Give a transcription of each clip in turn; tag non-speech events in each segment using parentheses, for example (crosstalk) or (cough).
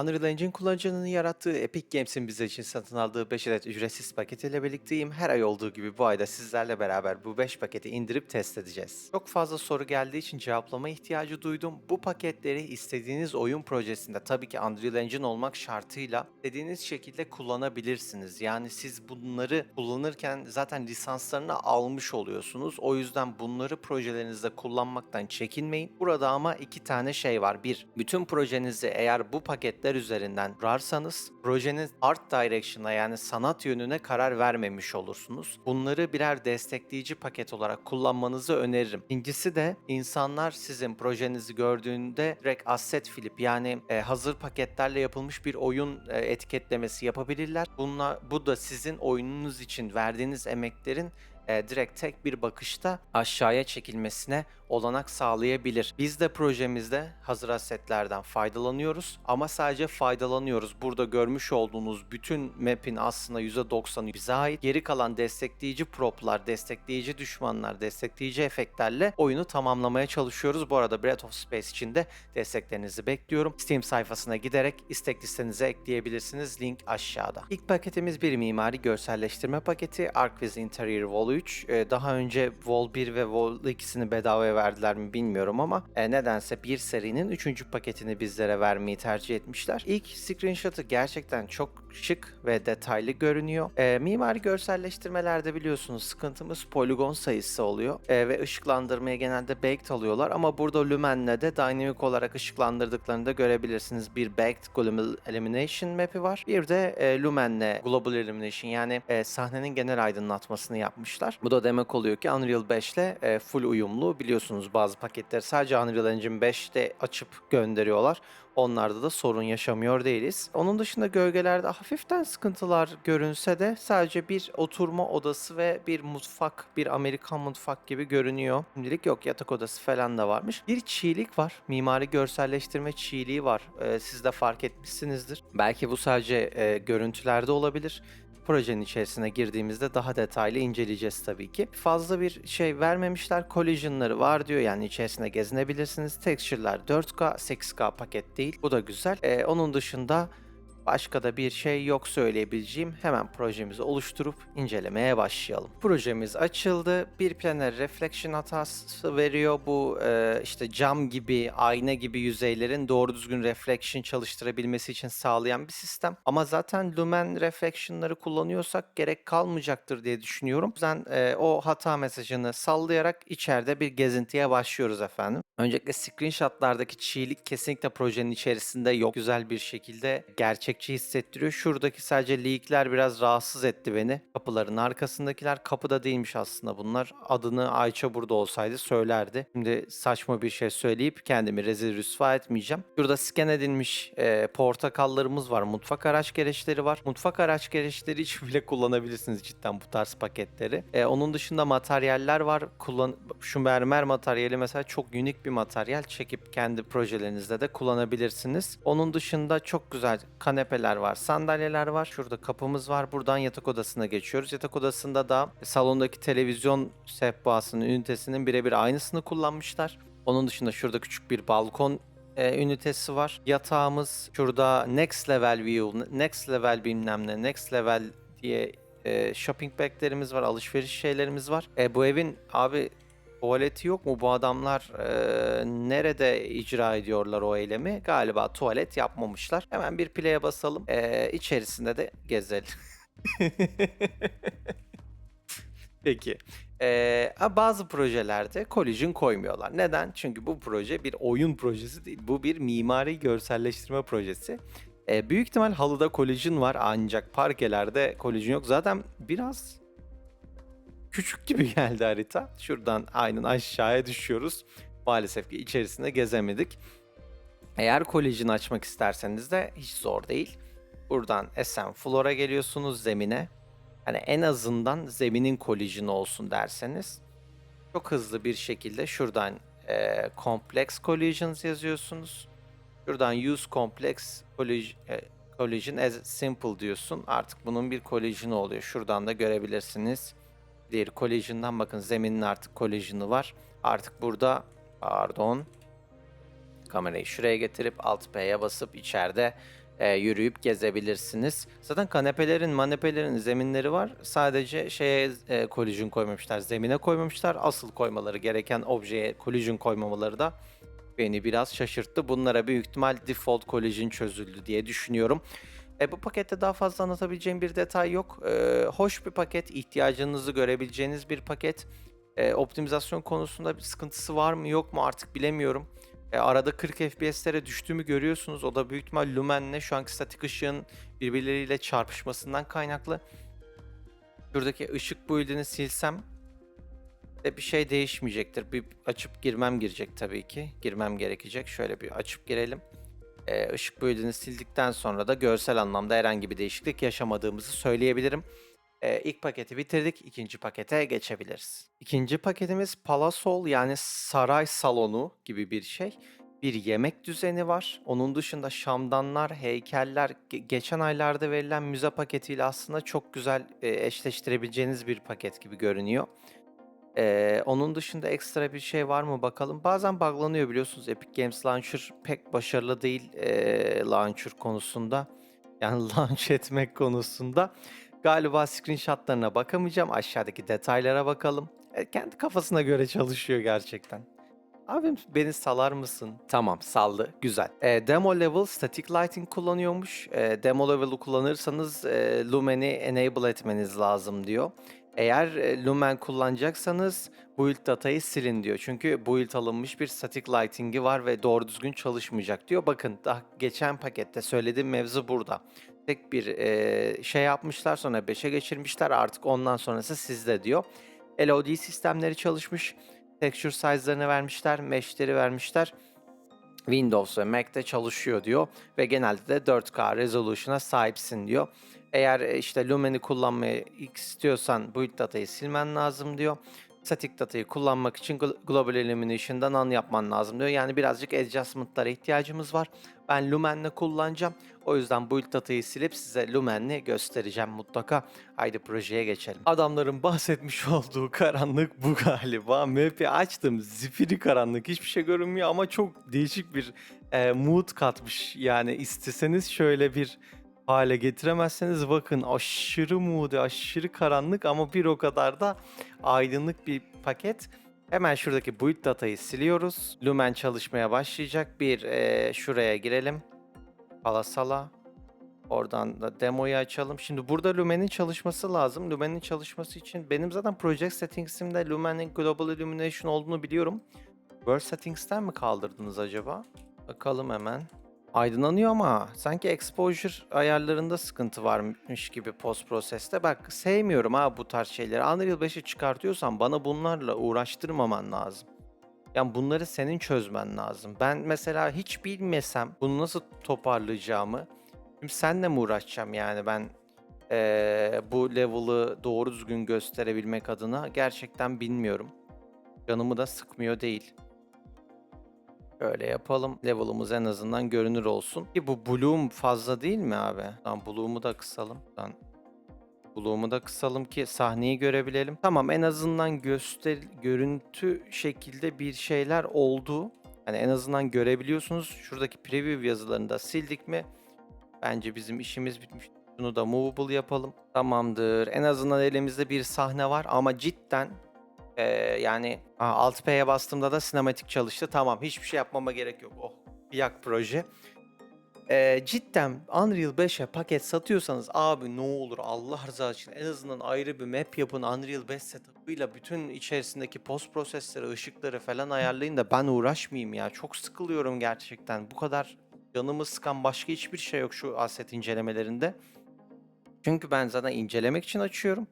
Unreal Engine kullanıcının yarattığı Epic Games'in bizler için satın aldığı 5 adet ücretsiz paketiyle birlikteyim. Her ay olduğu gibi bu ayda sizlerle beraber bu 5 paketi indirip test edeceğiz. Çok fazla soru geldiği için cevaplama ihtiyacı duydum. Bu paketleri istediğiniz oyun projesinde tabii ki Unreal Engine olmak şartıyla istediğiniz şekilde kullanabilirsiniz. Yani siz bunları kullanırken zaten lisanslarını almış oluyorsunuz. O yüzden bunları projelerinizde kullanmaktan çekinmeyin. Burada ama iki tane şey var. Bir, bütün projenizi eğer bu paketler üzerinden kurarsanız projenin art direction'a yani sanat yönüne karar vermemiş olursunuz. Bunları birer destekleyici paket olarak kullanmanızı öneririm. İkincisi de insanlar sizin projenizi gördüğünde direkt asset flip yani e, hazır paketlerle yapılmış bir oyun e, etiketlemesi yapabilirler. Bunlar, bu da sizin oyununuz için verdiğiniz emeklerin e, direkt tek bir bakışta aşağıya çekilmesine olanak sağlayabilir. Biz de projemizde hazır assetlerden faydalanıyoruz ama sadece faydalanıyoruz. Burada görmüş olduğunuz bütün map'in aslında %90'ı bize ait. Geri kalan destekleyici proplar, destekleyici düşmanlar, destekleyici efektlerle oyunu tamamlamaya çalışıyoruz. Bu arada Breath of Space için de desteklerinizi bekliyorum. Steam sayfasına giderek istek listenize ekleyebilirsiniz. Link aşağıda. İlk paketimiz bir mimari görselleştirme paketi Arcviz Interior Vol 3. Ee, daha önce Vol 1 ve Vol 2'sini bedavaya verdiler mi bilmiyorum ama e, nedense bir serinin 3. paketini bizlere vermeyi tercih etmişler. İlk screenshot'ı gerçekten çok şık ve detaylı görünüyor. E, mimari görselleştirmelerde biliyorsunuz sıkıntımız poligon sayısı oluyor E, ve ışıklandırmaya genelde baked alıyorlar ama burada Lumen'le de dinamik olarak ışıklandırdıklarını da görebilirsiniz. Bir baked global illumination map'i var. Bir de e, Lumen'le global illumination yani e, sahnenin genel aydınlatmasını yapmışlar. Bu da demek oluyor ki Unreal 5 ile e, full uyumlu. Biliyorsunuz bazı paketleri sadece Unreal Engine 5'te açıp gönderiyorlar. Onlarda da sorun yaşamıyor değiliz. Onun dışında gölgelerde hafiften sıkıntılar görünse de sadece bir oturma odası ve bir mutfak, bir Amerikan mutfak gibi görünüyor. Şimdilik yok yatak odası falan da varmış. Bir çiğlik var. Mimari görselleştirme çiğliği var. Ee, siz de fark etmişsinizdir. Belki bu sadece e, görüntülerde olabilir projenin içerisine girdiğimizde daha detaylı inceleyeceğiz tabii ki. Fazla bir şey vermemişler. Collision'ları var diyor yani içerisine gezinebilirsiniz. Texture'lar 4K, 8K paket değil. Bu da güzel. Ee, onun dışında Başka da bir şey yok söyleyebileceğim. Hemen projemizi oluşturup incelemeye başlayalım. Projemiz açıldı. Bir planer reflection hatası veriyor. Bu e, işte cam gibi, ayna gibi yüzeylerin doğru düzgün reflection çalıştırabilmesi için sağlayan bir sistem. Ama zaten lumen reflection'ları kullanıyorsak gerek kalmayacaktır diye düşünüyorum. O yüzden e, o hata mesajını sallayarak içeride bir gezintiye başlıyoruz efendim. Öncelikle screenshotlardaki çiğlik kesinlikle projenin içerisinde yok. Güzel bir şekilde gerçekçi hissettiriyor. Şuradaki sadece leakler biraz rahatsız etti beni. Kapıların arkasındakiler kapıda değilmiş aslında bunlar. Adını Ayça burada olsaydı söylerdi. Şimdi saçma bir şey söyleyip kendimi rezil rüsva etmeyeceğim. Şurada scan edilmiş e, portakallarımız var. Mutfak araç gereçleri var. Mutfak araç gereçleri için (laughs) bile kullanabilirsiniz cidden bu tarz paketleri. E, onun dışında materyaller var. Kullan şu mermer materyali mesela çok unik bir materyal. Çekip kendi projelerinizde de kullanabilirsiniz. Onun dışında çok güzel kanepeler var, sandalyeler var. Şurada kapımız var. Buradan yatak odasına geçiyoruz. Yatak odasında da salondaki televizyon sehpasının ünitesinin birebir aynısını kullanmışlar. Onun dışında şurada küçük bir balkon e, ünitesi var. Yatağımız şurada next level view, next level bilmem ne, next level diye e, shopping baglerimiz var, alışveriş şeylerimiz var. E, bu evin abi tuvaleti yok mu? Bu adamlar e, nerede icra ediyorlar o eylemi? Galiba tuvalet yapmamışlar. Hemen bir play'e basalım. E, içerisinde de gezelim. (laughs) Peki. Ee, bazı projelerde collision koymuyorlar. Neden? Çünkü bu proje bir oyun projesi değil. Bu bir mimari görselleştirme projesi. Ee, büyük ihtimal halıda collision var ancak parkelerde collision yok. Zaten biraz küçük gibi (laughs) geldi harita. Şuradan aynen aşağıya düşüyoruz. Maalesef ki içerisinde gezemedik. Eğer collision açmak isterseniz de hiç zor değil. Buradan SM Floor'a geliyorsunuz zemine. Hani en azından zeminin collision olsun derseniz çok hızlı bir şekilde şuradan e, Complex Collisions yazıyorsunuz. Şuradan Use Complex e, collision as Simple diyorsun. Artık bunun bir collision'ı oluyor. Şuradan da görebilirsiniz. Diğer collision'dan bakın zeminin artık collision'ı var. Artık burada pardon kamerayı şuraya getirip Alt P'ye basıp içeride e, yürüyüp gezebilirsiniz. Zaten kanepelerin, manepelerin zeminleri var. Sadece şeye e, collision koymamışlar, zemine koymamışlar. Asıl koymaları gereken objeye collision koymamaları da beni biraz şaşırttı. Bunlara büyük ihtimal default collision çözüldü diye düşünüyorum. E, bu pakette daha fazla anlatabileceğim bir detay yok. E, hoş bir paket, ihtiyacınızı görebileceğiniz bir paket. E, optimizasyon konusunda bir sıkıntısı var mı yok mu artık bilemiyorum. E, arada 40 FPS'lere düştüğümü görüyorsunuz. O da büyük ihtimal Lumen'le şu anki statik ışığın birbirleriyle çarpışmasından kaynaklı. Şuradaki ışık build'ini silsem de bir şey değişmeyecektir. Bir açıp girmem girecek tabii ki. Girmem gerekecek. Şöyle bir açıp girelim. Ee, ışık build'ini sildikten sonra da görsel anlamda herhangi bir değişiklik yaşamadığımızı söyleyebilirim. Ee, ilk paketi bitirdik. ikinci pakete geçebiliriz. İkinci paketimiz Palasol yani saray salonu gibi bir şey. Bir yemek düzeni var. Onun dışında şamdanlar, heykeller, ge- geçen aylarda verilen müze paketiyle aslında çok güzel e, eşleştirebileceğiniz bir paket gibi görünüyor. Ee, onun dışında ekstra bir şey var mı bakalım. Bazen buglanıyor biliyorsunuz. Epic Games Launcher pek başarılı değil ee, launcher konusunda. (laughs) Yani launch etmek konusunda. Galiba screenshotlarına bakamayacağım. Aşağıdaki detaylara bakalım. E, kendi kafasına göre çalışıyor gerçekten. Abim beni salar mısın? Tamam saldı. Güzel. E, demo level static lighting kullanıyormuş. E, demo level'ı kullanırsanız e, Lumen'i enable etmeniz lazım diyor. Eğer e, Lumen kullanacaksanız build datayı silin diyor. Çünkü build alınmış bir static lighting'i var ve doğru düzgün çalışmayacak diyor. Bakın daha geçen pakette söylediğim mevzu burada. Tek bir e, şey yapmışlar sonra 5'e geçirmişler artık ondan sonrası sizde diyor. LOD sistemleri çalışmış. Texture size'larını vermişler, mesh'leri vermişler. Windows ve Mac'te çalışıyor diyor ve genelde de 4K resolution'a sahipsin diyor. Eğer e, işte Lumen'i kullanmayı istiyorsan build datayı silmen lazım diyor. Static datayı kullanmak için Glo- Global Illumination'dan an yapman lazım diyor. Yani birazcık adjustment'lara ihtiyacımız var. Ben Lumen'le kullanacağım. O yüzden build datayı silip size Lumen'le göstereceğim mutlaka. Haydi projeye geçelim. Adamların bahsetmiş (laughs) olduğu karanlık bu galiba. Map'i açtım. Zifiri karanlık. Hiçbir şey görünmüyor ama çok değişik bir e, mood katmış. Yani isteseniz şöyle bir hale getiremezseniz bakın aşırı moody, aşırı karanlık ama bir o kadar da aydınlık bir paket. Hemen şuradaki build datayı siliyoruz. Lumen çalışmaya başlayacak. Bir e, şuraya girelim. Palasala. Oradan da demoyu açalım. Şimdi burada Lumen'in çalışması lazım. Lumen'in çalışması için benim zaten Project Settings'imde Lumen'in Global Illumination olduğunu biliyorum. World Settings'ten mi kaldırdınız acaba? Bakalım hemen. Aydınlanıyor ama sanki exposure ayarlarında sıkıntı varmış gibi post proseste. Bak sevmiyorum ha bu tarz şeyleri. Unreal 5'i çıkartıyorsan bana bunlarla uğraştırmaman lazım. Yani bunları senin çözmen lazım. Ben mesela hiç bilmesem bunu nasıl toparlayacağımı şimdi senle mi uğraşacağım yani ben eee, bu level'ı doğru düzgün gösterebilmek adına gerçekten bilmiyorum. Canımı da sıkmıyor değil. Şöyle yapalım. Level'ımız en azından görünür olsun. Ki bu bloom fazla değil mi abi? Tamam bloom'u da kısalım. Lan Bloom'u da kısalım ki sahneyi görebilelim. Tamam en azından göster görüntü şekilde bir şeyler oldu. Yani en azından görebiliyorsunuz. Şuradaki preview yazılarını da sildik mi? Bence bizim işimiz bitmiş. Şunu da movable yapalım. Tamamdır. En azından elimizde bir sahne var ama cidden ee, yani Alt P'ye bastığımda da sinematik çalıştı. Tamam hiçbir şey yapmama gerek yok. Oh yak proje. Ee, cidden Unreal 5'e paket satıyorsanız abi ne olur Allah rızası için en azından ayrı bir map yapın Unreal 5 setup'ıyla bütün içerisindeki post prosesleri, ışıkları falan ayarlayın da ben uğraşmayayım ya. Çok sıkılıyorum gerçekten. Bu kadar canımı sıkan başka hiçbir şey yok şu asset incelemelerinde. Çünkü ben zaten incelemek için açıyorum.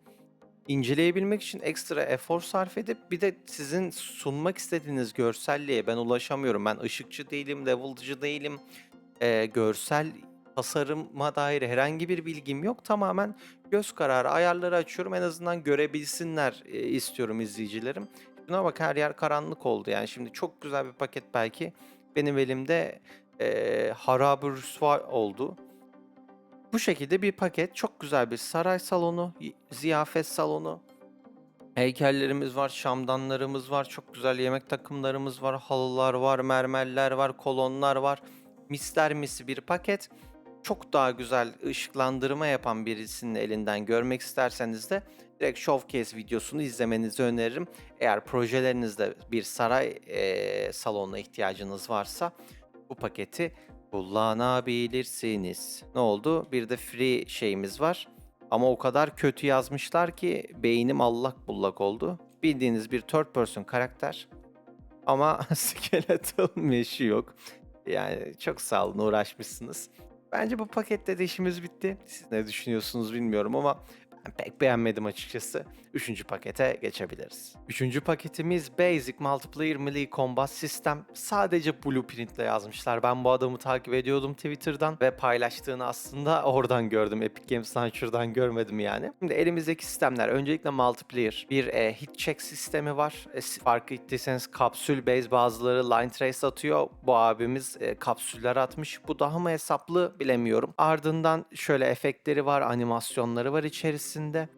İnceleyebilmek için ekstra efor sarf edip bir de sizin sunmak istediğiniz görselliğe ben ulaşamıyorum. Ben ışıkçı değilim, level'cı değilim. Ee, görsel tasarıma dair herhangi bir bilgim yok. Tamamen göz kararı ayarları açıyorum. En azından görebilsinler e, istiyorum izleyicilerim. Şuna bak her yer karanlık oldu. Yani şimdi çok güzel bir paket belki benim elimde e, harabı rüsva oldu. Bu şekilde bir paket. Çok güzel bir saray salonu, ziyafet salonu. Heykellerimiz var, şamdanlarımız var, çok güzel yemek takımlarımız var, halılar var, mermerler var, kolonlar var. Misler misi bir paket. çok daha güzel ışıklandırma yapan birisinin elinden görmek isterseniz de direkt showcase videosunu izlemenizi öneririm. Eğer projelerinizde bir saray eee, salonuna ihtiyacınız varsa bu paketi kullanabilirsiniz. Ne oldu? Bir de free şeyimiz var. Ama o kadar kötü yazmışlar ki beynim allak bullak oldu. Bildiğiniz bir third person karakter ama (laughs) skeletal meşi yok. Yani çok sağ olun uğraşmışsınız. Bence bu pakette de işimiz bitti. Siz ne düşünüyorsunuz bilmiyorum ama pek beğenmedim açıkçası. Üçüncü pakete geçebiliriz. Üçüncü paketimiz Basic Multiplayer Melee Combat System. Sadece Blueprint'le yazmışlar. Ben bu adamı takip ediyordum Twitter'dan ve paylaştığını aslında (laughs) oradan gördüm. Epic Games Launcher'dan görmedim yani. Şimdi elimizdeki sistemler öncelikle multiplayer. Bir e, hit check sistemi var. E, fark ettiyseniz kapsül base bazıları line trace atıyor. Bu abimiz e, kapsüller atmış. Bu daha mı hesaplı bilemiyorum. Ardından şöyle efektleri var, animasyonları var içerisinde.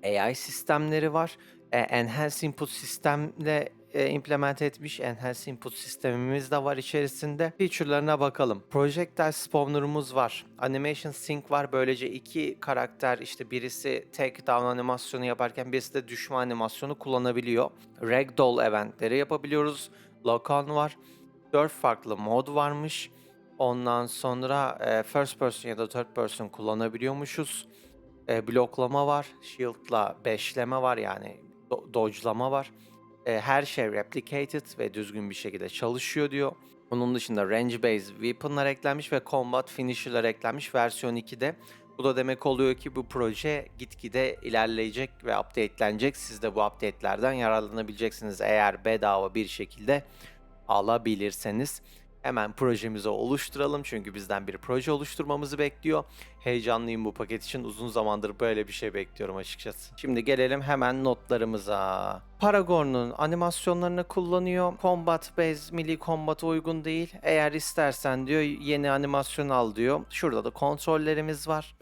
AI sistemleri var. E, Enhance Input sistemle e, implement etmiş Enhance Input sistemimiz de var içerisinde. Feature'larına bakalım. Projectile Spawner'ımız var. Animation Sync var. Böylece iki karakter işte birisi take down animasyonu yaparken birisi de düşme animasyonu kullanabiliyor. Ragdoll eventleri yapabiliyoruz. Lock-on var. 4 farklı mod varmış. Ondan sonra e, first person ya da third person kullanabiliyormuşuz. E, bloklama var. Shield'la beşleme var yani do- dodge'lama var. E, her şey replicated ve düzgün bir şekilde çalışıyor diyor. Onun dışında range based weapon'lar eklenmiş ve combat finisher'lar eklenmiş versiyon 2'de. Bu da demek oluyor ki bu proje gitgide ilerleyecek ve updatelenecek. Siz de bu update'lerden yararlanabileceksiniz eğer bedava bir şekilde alabilirseniz. Hemen projemizi oluşturalım çünkü bizden bir proje oluşturmamızı bekliyor. Heyecanlıyım bu paket için. Uzun zamandır böyle bir şey bekliyorum açıkçası. Şimdi gelelim hemen notlarımıza. Paragon'un animasyonlarını kullanıyor. Combat Base Melee Combat'a uygun değil. Eğer istersen diyor yeni animasyon al diyor. Şurada da kontrollerimiz var.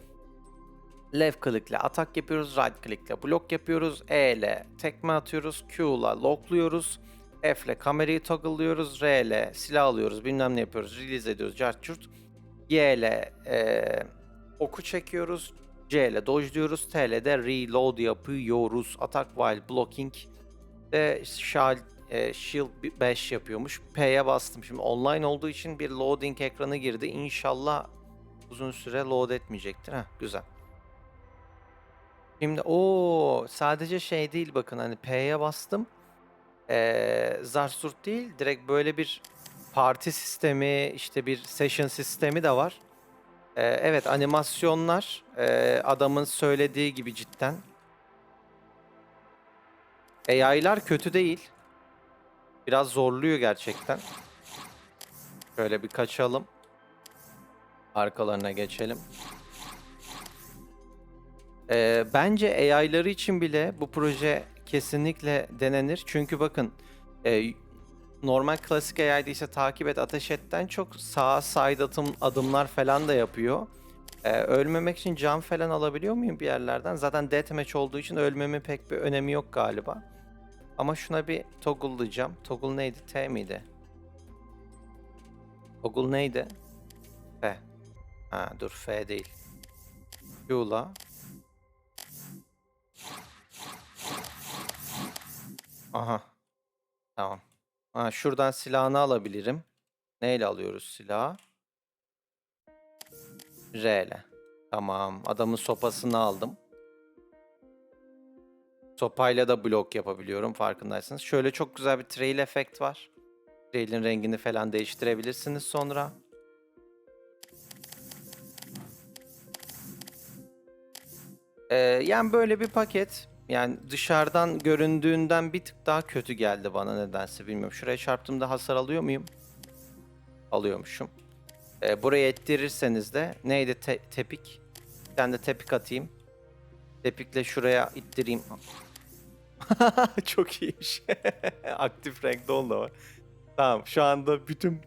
Left click ile atak yapıyoruz, right click ile blok yapıyoruz, E ile tekme atıyoruz, Q ile lockluyoruz, F ile kamerayı toggle'lıyoruz, R ile silah alıyoruz, bilmem ne yapıyoruz, release ediyoruz, cart curt. Y ile eee, oku çekiyoruz, C ile dodge'luyoruz, T ile de reload yapıyoruz. Attack while blocking de shield, e, shield 5 yapıyormuş. P'ye bastım. Şimdi online olduğu için bir loading ekranı girdi. İnşallah uzun süre load etmeyecektir. Heh, güzel. Şimdi o sadece şey değil bakın hani P'ye bastım. Ee, Zarsurt değil direkt böyle bir parti sistemi işte bir session sistemi de var. Ee, evet animasyonlar e, adamın söylediği gibi cidden. AI'lar kötü değil. Biraz zorluyor gerçekten. Şöyle bir kaçalım. Arkalarına geçelim. Ee, bence AI'ları için bile bu proje kesinlikle denenir. Çünkü bakın e, normal klasik AI'de ise takip et ateş etten çok sağa side atım, adımlar falan da yapıyor. Ee, ölmemek için cam falan alabiliyor muyum bir yerlerden? Zaten deathmatch olduğu için ölmemin pek bir önemi yok galiba. Ama şuna bir toggle'layacağım. Toggle neydi? T miydi? Toggle neydi? F. Ha dur F değil. Q'la. Aha. Tamam. Ha, şuradan silahını alabilirim. Neyle alıyoruz silahı? R ile. Tamam. Adamın sopasını aldım. Sopayla da blok yapabiliyorum farkındaysanız. Şöyle çok güzel bir trail efekt var. Trail'in rengini falan değiştirebilirsiniz sonra. Ee, yani böyle bir paket. Yani dışarıdan göründüğünden bir tık daha kötü geldi bana nedense bilmiyorum. Şuraya çarptığımda hasar alıyor muyum? Alıyormuşum. Ee, buraya ettirirseniz de neydi te- tepik? Bir tane de tepik atayım. Tepikle şuraya ittireyim. (laughs) Çok iyiymiş. (laughs) Aktif renk da var. Tamam şu anda bütün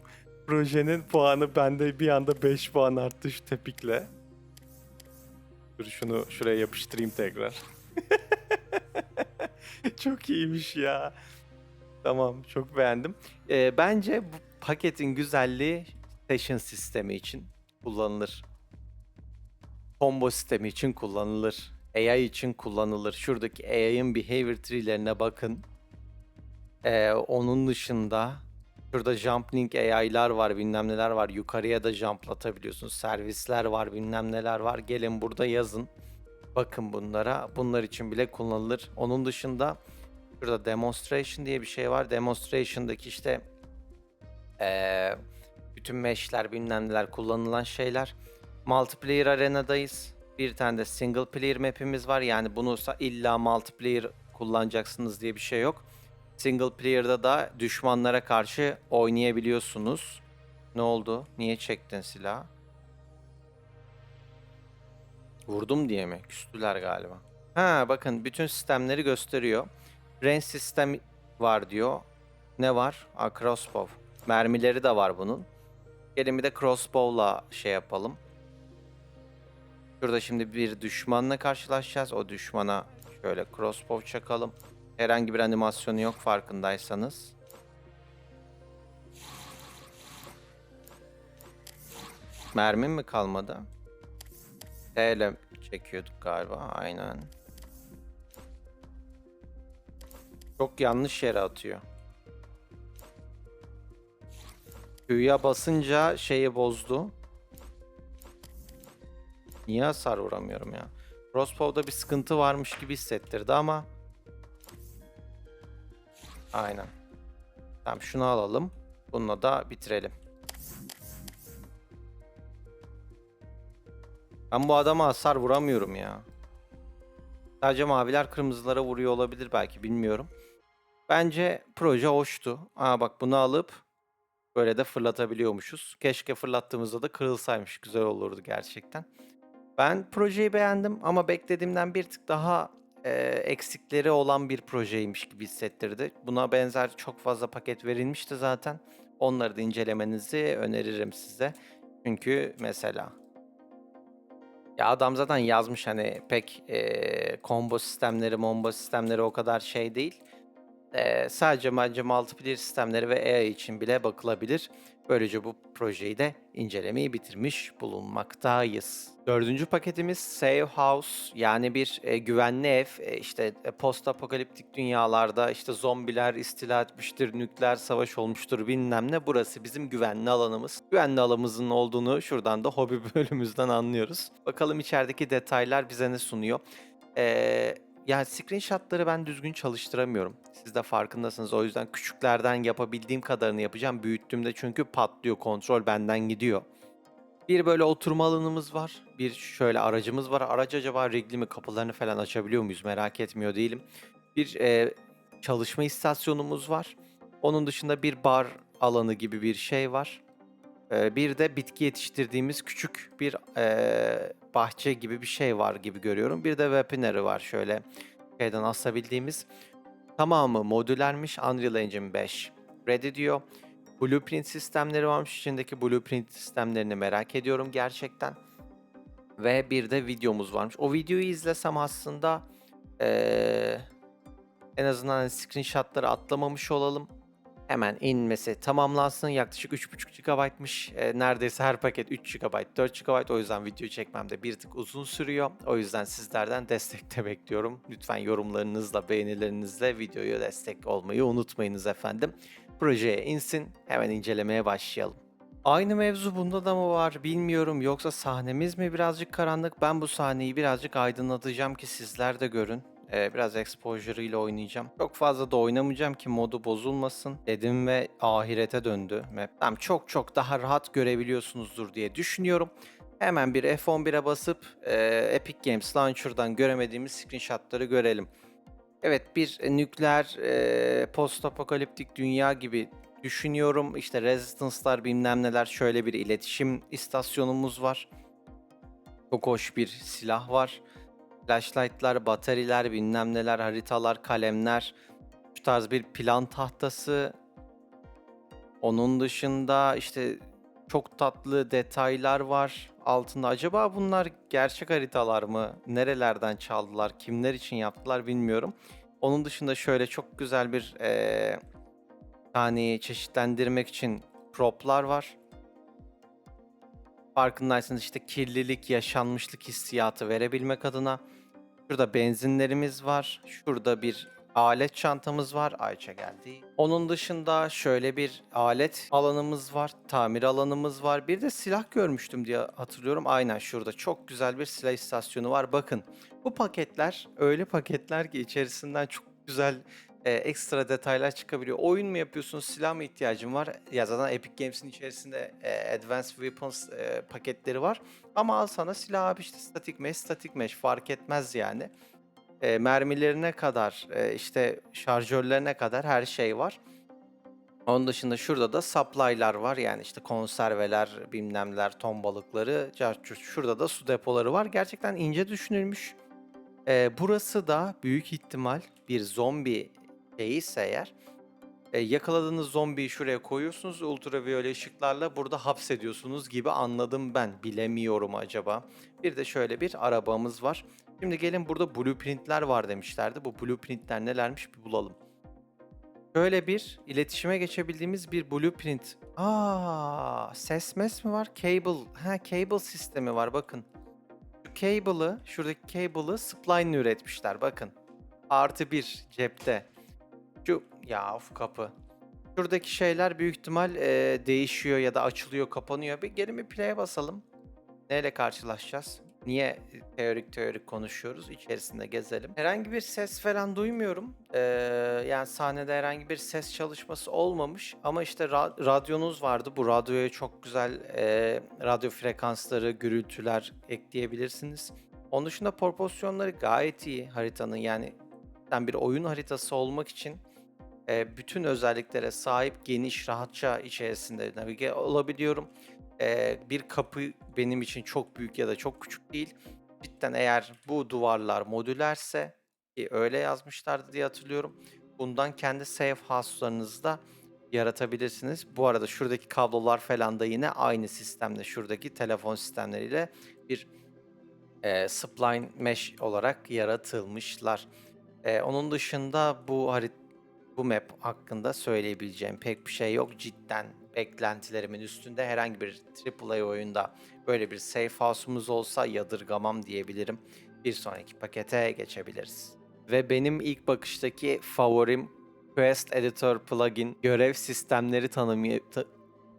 projenin puanı bende bir anda 5 puan arttı şu tepikle. Dur şunu şuraya yapıştırayım tekrar. (laughs) (laughs) çok iyiymiş ya. Tamam çok beğendim. Ee, bence bu paketin güzelliği session sistemi için kullanılır. combo sistemi için kullanılır. AI için kullanılır. Şuradaki AI'ın behavior tree'lerine bakın. Ee, onun dışında şurada jumping AI'lar var, bilmem neler var. Yukarıya da jumplatabiliyorsunuz. Servisler var, bilmem neler var. Gelin burada yazın. Bakın bunlara. Bunlar için bile kullanılır. Onun dışında şurada demonstration diye bir şey var. Demonstration'daki işte ee, bütün mesh'ler bilmem neler kullanılan şeyler. Multiplayer arenadayız. Bir tane de single player map'imiz var. Yani bunu illa multiplayer kullanacaksınız diye bir şey yok. Single player'da da düşmanlara karşı oynayabiliyorsunuz. Ne oldu? Niye çektin silahı? Vurdum diye mi? Küstüler galiba. Ha bakın bütün sistemleri gösteriyor. Range sistem var diyor. Ne var? Aa, crossbow. Mermileri de var bunun. Gelin bir de crossbow'la şey yapalım. Şurada şimdi bir düşmanla karşılaşacağız. O düşmana şöyle crossbow çakalım. Herhangi bir animasyonu yok farkındaysanız. Mermim mi kalmadı? T ile çekiyorduk galiba. Aynen. Çok yanlış yere atıyor. Q'ya basınca şeyi bozdu. Niye hasar vuramıyorum ya? Crossbow'da bir sıkıntı varmış gibi hissettirdi ama Aynen. Tamam şunu alalım. Bununla da bitirelim. Ben bu adama hasar vuramıyorum ya. Sadece maviler kırmızılara vuruyor olabilir belki bilmiyorum. Bence proje hoştu. Aa bak bunu alıp böyle de fırlatabiliyormuşuz. Keşke fırlattığımızda da kırılsaymış. Güzel olurdu gerçekten. Ben projeyi beğendim ama beklediğimden bir tık daha e, eksikleri olan bir projeymiş gibi hissettirdi. Buna benzer çok fazla paket verilmişti zaten. Onları da incelemenizi öneririm size. Çünkü mesela ya adam zaten yazmış hani pek e, combo sistemleri, mombo sistemleri o kadar şey değil. E, sadece bence multiplayer sistemleri ve AI için bile bakılabilir. Böylece bu projeyi de incelemeyi bitirmiş bulunmaktayız. Dördüncü paketimiz Save House yani bir e, güvenli ev. E, işte e, post apokaliptik dünyalarda işte zombiler istila etmiştir, nükleer savaş olmuştur bilmem ne. Burası bizim güvenli alanımız. Güvenli alanımızın olduğunu şuradan da hobi (laughs) bölümümüzden anlıyoruz. Bakalım içerideki detaylar bize ne sunuyor. Eee ya screenshot'ları ben düzgün çalıştıramıyorum. Siz de farkındasınız. O yüzden küçüklerden yapabildiğim kadarını yapacağım. Büyüttüğümde çünkü patlıyor. Kontrol benden gidiyor. Bir böyle oturma alanımız var. Bir şöyle aracımız var. Araç acaba rigli mi? Kapılarını falan açabiliyor muyuz? Merak etmiyor değilim. Bir e, çalışma istasyonumuz var. Onun dışında bir bar alanı gibi bir şey var. E, bir de bitki yetiştirdiğimiz küçük bir e, bahçe gibi bir şey var gibi görüyorum. Bir de weaponry var şöyle şeyden asabildiğimiz. Tamamı modülermiş Unreal Engine 5. Ready diyor. Blueprint sistemleri varmış. İçindeki blueprint sistemlerini merak ediyorum gerçekten. Ve bir de videomuz varmış. O videoyu izlesem aslında eee, en azından hani screenshotları atlamamış olalım. Hemen inmesi tamamlansın. Yaklaşık 3.5 GB'mış. E, neredeyse her paket 3 GB, 4 GB. O yüzden video çekmemde bir tık uzun sürüyor. O yüzden sizlerden destek de bekliyorum. Lütfen yorumlarınızla, beğenilerinizle videoya destek olmayı unutmayınız efendim. Projeye insin. Hemen incelemeye başlayalım. Aynı mevzu bunda da mı var bilmiyorum yoksa sahnemiz mi birazcık karanlık? Ben bu sahneyi birazcık aydınlatacağım ki sizler de görün. Ee, biraz exposure ile oynayacağım. Çok fazla da oynamayacağım ki modu bozulmasın dedim ve ahirete döndü map. Tamam çok çok daha rahat görebiliyorsunuzdur diye düşünüyorum. Hemen bir F11'e basıp e, Epic Games Launcher'dan göremediğimiz screenshotları görelim. Evet bir nükleer e, post apokaliptik dünya gibi düşünüyorum. İşte Resistance'lar bilmem neler şöyle bir iletişim istasyonumuz var. Çok hoş bir silah var. Flashlight'lar, bataryalar, bilmem neler, haritalar, kalemler. Şu tarz bir plan tahtası. Onun dışında işte çok tatlı detaylar var altında. Acaba bunlar gerçek haritalar mı? Nerelerden çaldılar? Kimler için yaptılar bilmiyorum. Onun dışında şöyle çok güzel bir eee sahneyi çeşitlendirmek için proplar var. Farkındaysanız işte kirlilik, yaşanmışlık hissiyatı verebilmek adına. Şurada benzinlerimiz var. Şurada bir alet çantamız var. Ayça geldi. Onun dışında şöyle bir alet alanımız var. Tamir alanımız var. Bir de silah görmüştüm diye hatırlıyorum. Aynen şurada çok güzel bir silah istasyonu var. Bakın bu paketler öyle paketler ki içerisinden çok güzel e, ekstra detaylar çıkabiliyor. Oyun mu yapıyorsunuz, silah mı ihtiyacın var? Ya zaten Epic Games'in içerisinde e, Advanced Weapons e, paketleri var. Ama al sana silah abi işte statik mesh, statik mesh fark etmez yani. E, mermilerine kadar, e, işte şarjörlerine kadar her şey var. Onun dışında şurada da supply'lar var. Yani işte konserveler, bilmemler, ton balıkları. Şurada da su depoları var. Gerçekten ince düşünülmüş. Ee, burası da büyük ihtimal bir zombi şeyiyse eğer e, yakaladığınız zombiyi şuraya koyuyorsunuz ultraviyole ışıklarla burada hapsediyorsunuz gibi anladım ben. Bilemiyorum acaba. Bir de şöyle bir arabamız var. Şimdi gelin burada blueprintler var demişlerdi. Bu blueprintler nelermiş bir bulalım. Şöyle bir iletişime geçebildiğimiz bir blueprint. Aa, ses mes mi var? Cable. Ha, cable sistemi var bakın. Şu cable'ı, şuradaki cable'ı spline üretmişler bakın. Artı bir cepte. Şu, ya of kapı. Şuradaki şeyler büyük ihtimal e, değişiyor ya da açılıyor, kapanıyor. Bir gelin bir play'e basalım. Neyle karşılaşacağız? Niye teorik teorik konuşuyoruz? İçerisinde gezelim. Herhangi bir ses falan duymuyorum. Ee, yani sahnede herhangi bir ses çalışması olmamış. Ama işte ra- radyonuz vardı. Bu radyoya çok güzel e, radyo frekansları, gürültüler ekleyebilirsiniz. Onun dışında proporsiyonları gayet iyi haritanın. Yani bir oyun haritası olmak için e, bütün özelliklere sahip, geniş, rahatça içerisinde navige olabiliyorum. E, bir kapı benim için çok büyük ya da çok küçük değil. Cidden eğer bu duvarlar modülerse ki öyle yazmışlardı diye hatırlıyorum. Bundan kendi safe house'larınızı da yaratabilirsiniz. Bu arada şuradaki kablolar falan da yine aynı sistemde şuradaki telefon sistemleriyle bir e, spline mesh olarak yaratılmışlar. E, onun dışında bu harit bu map hakkında söyleyebileceğim pek bir şey yok. Cidden beklentilerimin üstünde herhangi bir AAA oyunda böyle bir safe house'umuz olsa yadırgamam diyebilirim. Bir sonraki pakete geçebiliriz. Ve benim ilk bakıştaki favorim Quest Editor plugin görev sistemleri tanımı ta-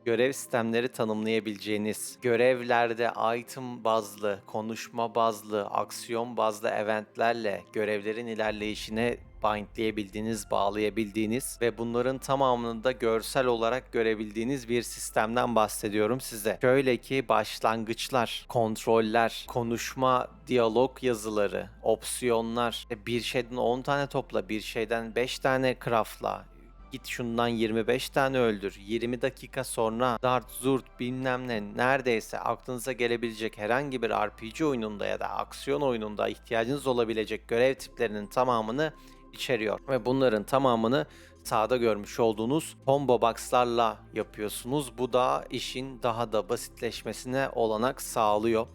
görev sistemleri tanımlayabileceğiniz, görevlerde item bazlı, konuşma bazlı, aksiyon bazlı eventlerle görevlerin ilerleyişine bindleyebildiğiniz, bağlayabildiğiniz ve bunların tamamını da görsel olarak görebildiğiniz bir sistemden bahsediyorum size. Şöyle ki başlangıçlar, kontroller, konuşma, diyalog yazıları, opsiyonlar, bir şeyden 10 tane topla, bir şeyden 5 tane craftla, git şundan 25 tane öldür. 20 dakika sonra dart zurt bilmem ne neredeyse aklınıza gelebilecek herhangi bir RPG oyununda ya da aksiyon oyununda ihtiyacınız olabilecek görev tiplerinin tamamını içeriyor. Ve bunların tamamını sağda görmüş olduğunuz combo box'larla yapıyorsunuz. Bu da işin daha da basitleşmesine olanak sağlıyor.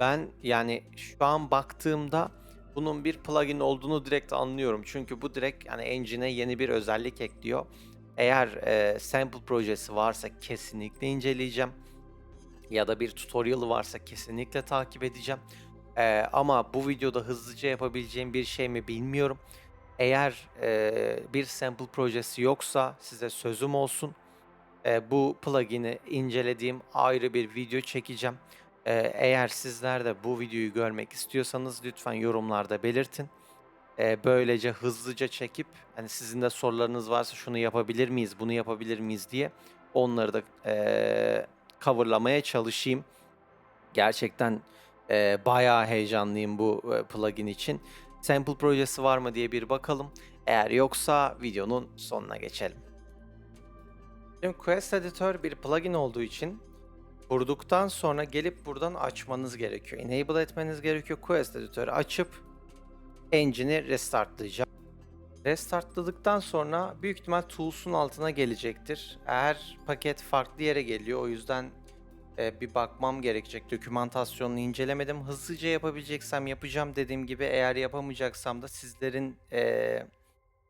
Ben yani şu an baktığımda bunun bir plugin olduğunu direkt anlıyorum. Çünkü bu direkt yani engine'e yeni bir özellik ekliyor. Eğer e, sample projesi varsa kesinlikle inceleyeceğim. Ya da bir tutorial varsa kesinlikle takip edeceğim. E, ama bu videoda hızlıca yapabileceğim bir şey mi bilmiyorum. Eğer e, bir sample projesi yoksa size sözüm olsun. E, bu plugin'i incelediğim ayrı bir video çekeceğim. E, eğer sizler de bu videoyu görmek istiyorsanız lütfen yorumlarda belirtin. E, böylece hızlıca çekip hani sizin de sorularınız varsa şunu yapabilir miyiz, bunu yapabilir miyiz diye onları da e, coverlamaya çalışayım. Gerçekten e, bayağı heyecanlıyım bu e, plugin için. Sample projesi var mı diye bir bakalım. Eğer yoksa videonun sonuna geçelim. Şimdi Quest Editor bir plugin olduğu için kurduktan sonra gelip buradan açmanız gerekiyor. Enable etmeniz gerekiyor. Quest Editör'ü açıp engine'i restartlayacağım. Restartladıktan sonra büyük ihtimal Tools'un altına gelecektir. Eğer paket farklı yere geliyor o yüzden e, bir bakmam gerekecek. Dokümantasyonunu incelemedim. Hızlıca yapabileceksem yapacağım dediğim gibi. Eğer yapamayacaksam da sizlerin e,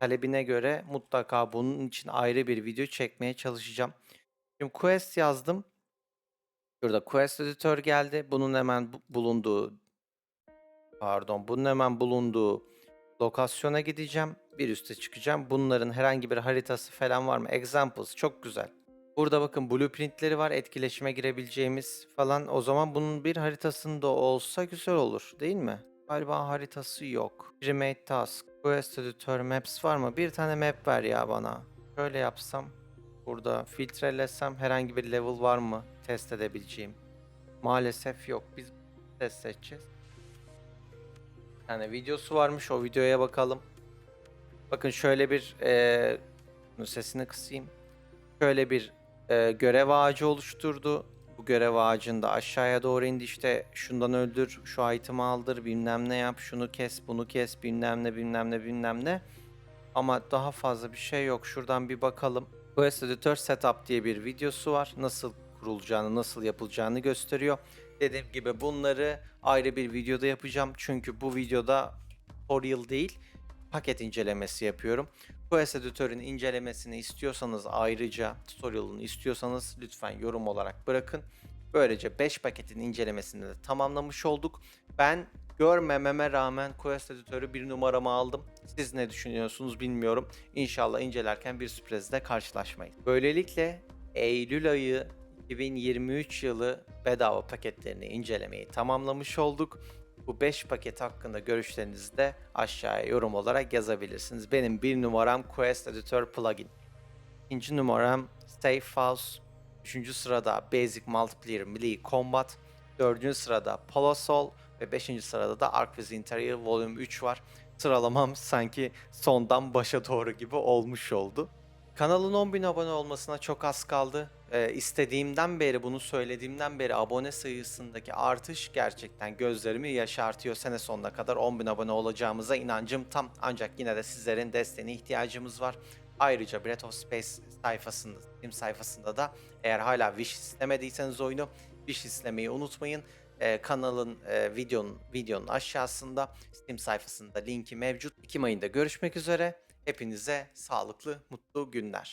talebine göre mutlaka bunun için ayrı bir video çekmeye çalışacağım. Şimdi Quest yazdım. Şurada Quest Editor geldi. Bunun hemen bu- bulunduğu pardon, bunun hemen bulunduğu lokasyona gideceğim. Bir üste çıkacağım. Bunların herhangi bir haritası falan var mı? Examples çok güzel. Burada bakın blueprintleri var. Etkileşime girebileceğimiz falan. O zaman bunun bir haritasında olsa güzel olur, değil mi? Galiba haritası yok. Remake Task, Quest Editor, Maps var mı? Bir tane map ver ya bana. Şöyle yapsam. Burada filtrelesem herhangi bir level var mı test edebileceğim? Maalesef yok. Biz test edeceğiz. Tane videosu varmış. O videoya bakalım. Bakın şöyle bir bunun sesini kısayım. Şöyle bir eee, görev ağacı oluşturdu. Bu görev ağacında aşağıya doğru indi işte şundan öldür, şu item'ı aldır, bilmem ne yap, şunu kes, bunu kes, bilmem ne, bilmem ne, bilmem ne. Ama daha fazla bir şey yok. Şuradan bir bakalım. Quest Editor Setup diye bir videosu var. Nasıl kurulacağını, nasıl yapılacağını gösteriyor. Dediğim gibi bunları ayrı bir videoda yapacağım. Çünkü bu videoda tutorial değil, paket incelemesi yapıyorum. Quest Editor'ın incelemesini istiyorsanız ayrıca tutorial'ını istiyorsanız lütfen yorum olarak bırakın. Böylece 5 paketin incelemesini de tamamlamış olduk. Ben görmememe rağmen Quest Editör'ü bir numarama aldım. Siz ne düşünüyorsunuz bilmiyorum. İnşallah incelerken bir sürprizle karşılaşmayız. Böylelikle Eylül ayı 2023 yılı bedava paketlerini incelemeyi tamamlamış olduk. Bu 5 paket hakkında görüşlerinizi de aşağıya yorum olarak yazabilirsiniz. Benim bir numaram Quest Editor plugin. İkinci numaram Safe House. Üçüncü sırada Basic Multiplayer Melee Combat. Dördüncü sırada Parasol. Ve beşinci sırada da Arc Interior Volume 3 var. Sıralamam sanki sondan başa doğru gibi olmuş oldu. Kanalın 10.000 abone olmasına çok az kaldı. Ee, istediğimden beri, bunu söylediğimden beri abone sayısındaki artış gerçekten gözlerimi yaşartıyor. Sene sonuna kadar 10.000 abone olacağımıza inancım tam. Ancak yine de sizlerin desteğine ihtiyacımız var. Ayrıca Breath of Space sayfasında, Steam sayfasında da eğer hala wish istemediyseniz oyunu wish istemeyi unutmayın. Ee, kanalın e, videonun videonun aşağısında Steam sayfasında linki mevcut. Ekim ayında görüşmek üzere. Hepinize sağlıklı, mutlu günler.